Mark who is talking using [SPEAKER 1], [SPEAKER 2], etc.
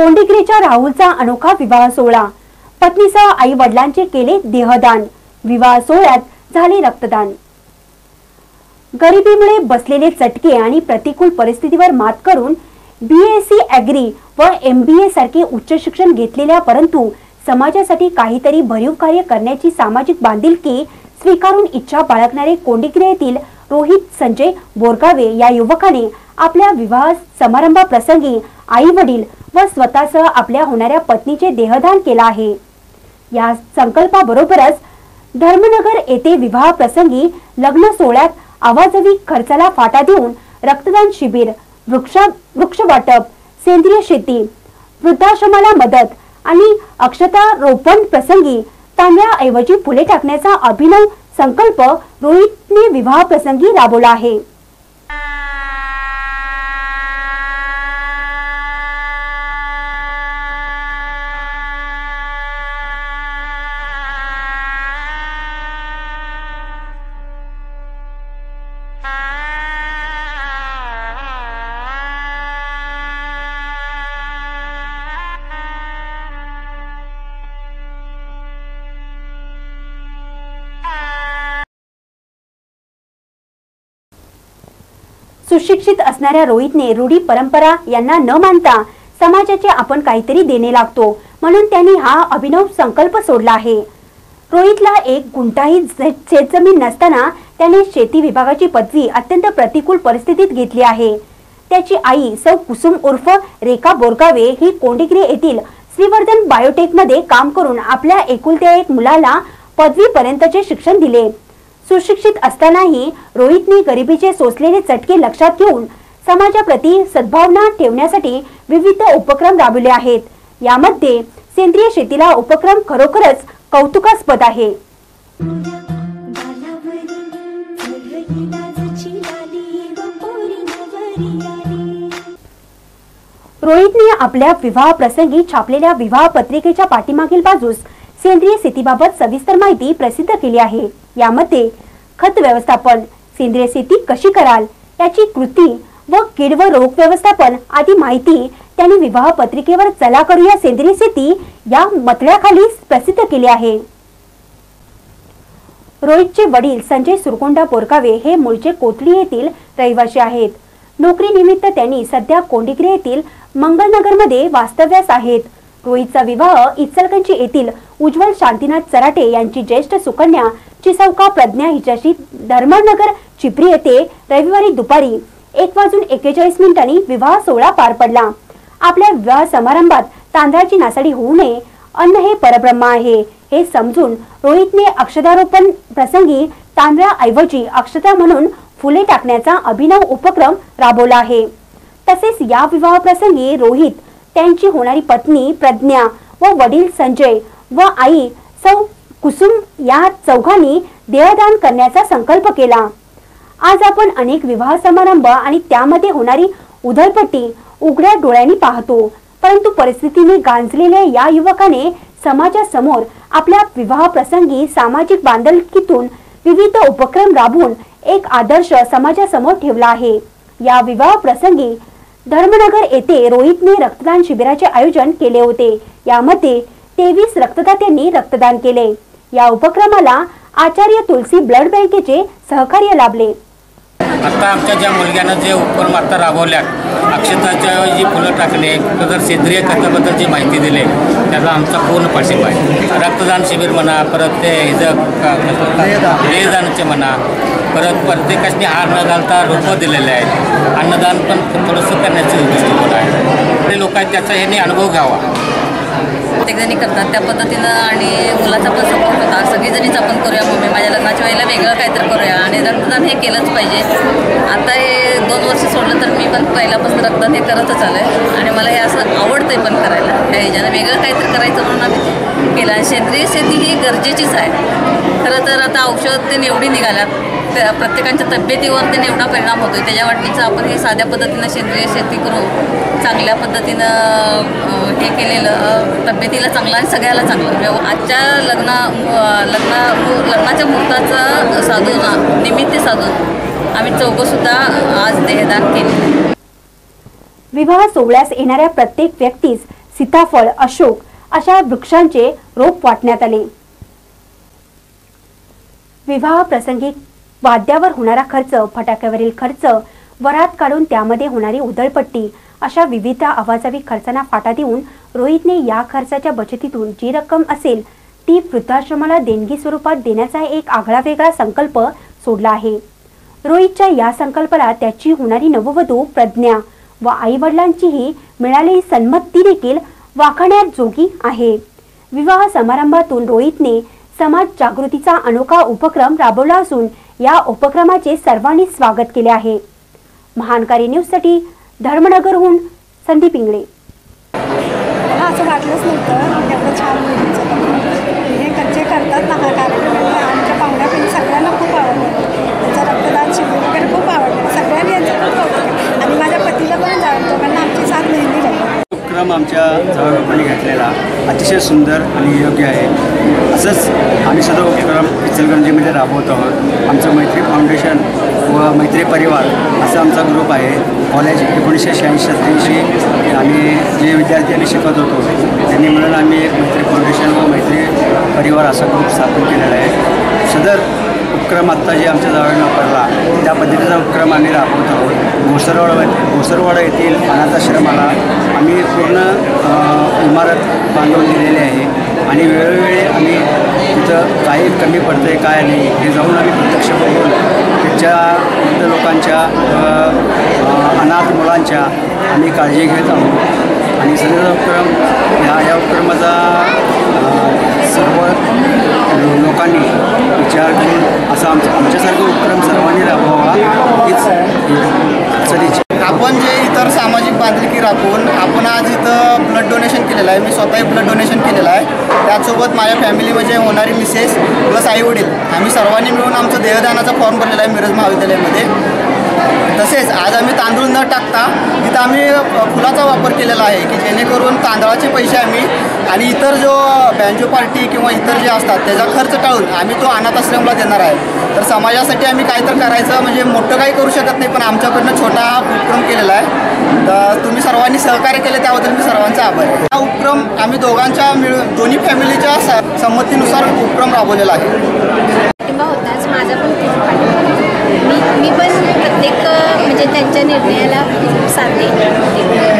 [SPEAKER 1] कोंडिग्रेच्या राहुलचा अनोखा विवाह सोहळा. पत्नीसह आई वडिलांचे केले देहदान. विवाह सोहळ्यात झाले रक्तदान. गरिबीमुळे बसलेले चटके आणि प्रतिकूल परिस्थितीवर मात करून बीएससी ॲग्री व एम बी ए सारखे उच्च शिक्षण घेतलेल्या परंतु समाजासाठी काहीतरी भरीव कार्य करण्याची सामाजिक बांधिलकी स्वीकारून इच्छा बाळगणारे कोंडिग्रे येथील रोहित संजय बोरगावे या युवकाने आपल्या विवाह समारंभाप्रसंगी आई वडील व स्वतःसह आपल्या होणाऱ्या पत्नीचे देहदान केला आहे. या संकल्पाबरोबरच धर्मनगर येथे विवाह प्रसंगी लग्न सोहळ्यात आवाजवी खर्चाला फाटा देऊन रक्तदान शिबिर वृक्ष वृक्ष वाटप सेंद्रिय शेती वृद्धाश्रमाला मदत आणि अक्षता रोपण प्रसंगी तांब्याऐवजी फुले टाकण्याचा अभिनव संकल्प रोहितने विवाह प्रसंगी राबवला आहे. सुशिक्षित असणाऱ्या रोहितने रूढी परंपरा यांना न मानता समाजाचे आपण काहीतरी देणे लागतो म्हणून त्यांनी हा अभिनव संकल्प सोडला आहे. रोहितला एक गुंठाही शेतजमीन नसताना त्याने शेती विभागाची पदवी अत्यंत प्रतिकूल परिस्थितीत घेतली आहे. त्याची आई सौ कुसुम उर्फ रेखा बोरगावे ही कोंडिग्रे येथील श्रीवर्धन बायोटेकमध्ये काम करून आपल्या एकुलत्या एक मुलाला पदवीपर्यंतचे शिक्षण दिले. सुशिक्षित असतानाही रोहितने गरिबीचे सोसलेले चटके लक्षात घेऊन समाजाप्रती सद्भावना ठेवण्यासाठी विविध उपक्रम राबवले आहेत. यामध्ये सेंद्रिय शेतीला उपक्रम खरोखरच कौतुकास्पद आहे. रोहितने आपल्या विवाह प्रसंगी छापलेल्या विवाह पत्रिकेच्या पाठीमागील बाजूस सेंद्रिय शेतीबाबत सविस्तर माहिती प्रसिद्ध केली आहे. यामध्ये खत व्यवस्थापन सेंद्रिय शेती कशी कराल याची कृती व कीड व रोग व्यवस्थापन आदी माहिती त्यांनी विवाह पत्रिकेवर चला करूया सेंद्रिय शेती या मतळ्याखाली प्रसिद्ध केले आहे. रोहितचे वडील संजय सुरकोंडा बोरगावे हे मूळचे कोथळी येथील रहिवासी आहेत. नोकरीनिमित्त त्यांनी सध्या कोंडिग्रे येथील मंगलनगरमध्ये वास्तव्यास आहेत. रोहितचा विवाह इचलकंजी येथील उज्ज्वल शांतीनाथ चराटे यांची ज्येष्ठ सुकन्या चिसौका प्रज्ञा हिच्याशी धर्मनगर चिपरी येथे रविवारी दुपारी एक वाजून एकेचाळीस मिनिटांनी विवाह सोहळा पार पडला. आपल्या विवाह समारंभात तांदळाची नासाडी होऊ नये अन्न हे परब्रह्म आहे हे समजून रोहितने अक्षदारोपण प्रसंगी तांदळाऐवजी अक्षता म्हणून फुले टाकण्याचा अभिनव उपक्रम राबवला आहे. तसेच या विवाह प्रसंगी रोहित त्यांची होणारी पत्नी प्रज्ञा व वडील संजय व आई सौ कुसुम या चौघांनी देहदान करण्याचा संकल्प केला. आज आपण अनेक विवाह समारंभ आणि त्यामध्ये होणारी उधळपट्टी उघड्या डोळ्यांनी पाहतो. परंतु परिस्थितीने गांजलेल्या या युवकाने समाजासमोर आपल्या विवाह प्रसंगी सामाजिक बांधलकीतून विविध उपक्रम राबवून एक आदर्श समाजासमोर ठेवला आहे. या विवाह प्रसंगी धर्मनगर येथे रोहितने रक्तदान शिबिराचे आयोजन केले होते. यामध्ये तेवीस रक्तदात्यांनी रक्तदान केले. या उपक्रमाला आचार्य तुलसी ब्लड बँकेचे सहकार्य लाभले.
[SPEAKER 2] आत्ता आमच्या ज्या मुलग्यानं जे उपक्रम आत्ता राबवल्या अक्षताच्या जी फुलं टाकणे तर सेंद्रिय खताबद्दल जी माहिती दिली त्याचा आमचा पूर्ण पाठिंबा आहे. रक्तदान शिबिर म्हणा परत ते हिचं म्हणा परत प्रत्येकाने हार न घालता रोपं दिलेले आहेत. अन्नदान पण थोडंसं करण्याचं दृष्टिकोन आहे? ते लोकांनी त्याचा ह्यांनी अनुभव घ्यावा.
[SPEAKER 3] प्रत्येकजणी करतात त्या पद्धतीनं आणि मुलाचा पण सपोर्ट होता. सगळीजणीच आपण करूया मम्मी माझ्या लग्नाच्या वेळेला वेगळं काहीतरी करूया. आणि रक्तदान हे केलंच पाहिजे. आता हे दोन वर्ष सोडलं तर मी पण पहिल्यापासून रक्तदान हे करतच आलं आहे आणि मला हे असं आवडतं पण करायला. त्या ह्याच्यानं वेगळं काहीतरी करायचं म्हणून आम्ही केलं. आणि सेंद्रिय शेती ही गरजेचीच आहे. खरं तर आता औषध ते एवढी निघाल्यात. त्या प्रत्येकांच्या तब्येतीवर ते एवढा परिणाम होतो त्याच्या वाटणीचं आपण हे साध्या पद्धतीनं सेंद्रिय शेती करून चांगल्या पद्धतीनं हे केलेलं तब्येतीला चांगलं आणि सगळ्याला चांगलं. व्यव आजच्या लग्ना लग्न लग्ना लग्नाच्या मुहूर्ताचं साधून निमित्त साधून आम्ही चौघंसुद्धा आज देहदान केले.
[SPEAKER 1] विवाह सोहळ्यास येणाऱ्या प्रत्येक व्यक्तीस सीताफळ अशोक अशा वृक्षांचे रोप वाटण्यात आले. विवाह प्रसंगी वाद्यावर होणारा खर्च फटाक्यावरील खर्च वरात काढून त्यामध्ये होणारी उधळपट्टी अशा विविध आवाजावी खर्चांना फाटा देऊन रोहितने या खर्चाच्या बचतीतून जी रक्कम असेल ती वृद्धाश्रमाला देणगी स्वरूपात देण्याचा एक आगळा वेगळा संकल्प सोडला आहे. रोहितच्या या संकल्पाला त्याची होणारी नववधू प्रज्ञा व आई वडिलांचीही मिळालेली सन्मती देखील वाखाण्याजोगी आहे. विवाह समारंभातून रोहितने समाज जागृतीचा अनोखा उपक्रम राबवला असून या उपक्रमाचे सर्वांनी स्वागत केले आहे. महानकारी न्यूजसाठी धर्मनगरहून संदीप इंगळे.
[SPEAKER 4] मला असं वाटलंच नव्हतं की एवढं छान मुलीचं हे जे करतात ना हा कार्यक्रम आमच्या पाहुण्यापैकी सगळ्यांना खूप आवडलं. त्यांचं रक्तदान शिबिर वगैरे खूप आवडलं. सगळ्यांनी यांचं खूप कौतुक केलं. आणि माझ्या पतीला पण आमची साथ नेहमी राहील.
[SPEAKER 5] उपक्रम आमच्या जवळपाणी घेतलेला. अतिशय सुंदर आणि योग्य आहे. असंच आम्ही सदर उपक्रम इचलगंजीमध्ये राबवत आहोत. आमचं मैत्री फाउंडेशन व मैत्री परिवार असा आमचा ग्रुप आहे. कॉलेज एकोणीसशे शहाऐंशी सत्त्याऐंशी आम्ही जे विद्यार्थ्यांनी शिकत होतो त्यांनी मिळून आम्ही एक मैत्री फाउंडेशन व मैत्री परिवार असा ग्रुप स्थापन केलेला आहे. सदर उपक्रम आत्ता जे आमच्या जवळ वापरला त्या पद्धतीचा उपक्रम आम्ही राबवत. आहोत घोसरवाडा घोसरवाडा येथील अनाथाश्रमाला आम्ही पूर्ण इमारत बांधून दिलेली आहे. आणि वेळोवेळी आम्ही तिथं काही कमी पडतं आहे काय नाही हे जाऊन आम्ही प्रत्यक्ष बघून तिथच्या वृद्ध लोकांच्या अनाथ मुलांच्या आम्ही काळजी घेत आहोत. आणि सध्याचा उपक्रम ह्या या उपक्रमाचा सर्व लोकांनी विचार करून असा आमच्या आमच्यासारखं उपक्रम सर्वांनी राबवावा. हीच सदिच्छा.
[SPEAKER 6] आपण जे इतर सामाजिक बांधिलकी राखून आपण आज इथं ब्लड डोनेशन केलेलं आहे. मी स्वतःही ब्लड डोनेशन केलेलं आहे. त्याचसोबत माझ्या फॅमिलीमध्ये होणारी मिसेस प्लस आईवडील आम्ही सर्वांनी मिळून आमचं देहदानाचा फॉर्म भरलेला आहे मिरज महाविद्यालयामध्ये. तसेच आज आम्ही तांदूळ न टाकता तिथं आम्ही फुलाचा वापर केलेला आहे की जेणेकरून तांदळाचे पैसे आम्ही आणि इतर जो बँजो पार्टी किंवा इतर जे असतात त्याचा खर्च टाळून आम्ही तो अनाथ आश्रमला देणार आहे. तर समाजासाठी आम्ही काय तर करायचं म्हणजे मोठं काही करू शकत नाही पण आमच्याकडनं छोटा हा उपक्रम केलेला आहे. तर तुम्ही सर्वांनी सहकार्य केले त्याबद्दल मी सर्वांचा आभार आहे. हा उपक्रम आम्ही दोघांच्या मिळून दोन्ही फॅमिलीच्या स- संमतीनुसार उपक्रम राबवलेला आहे.
[SPEAKER 7] होताच. माझा पण खूप पाठिंबा होता. मी मी पण प्रत्येक अ, म्हणजे त्यांच्या निर्णयाला साथ देईन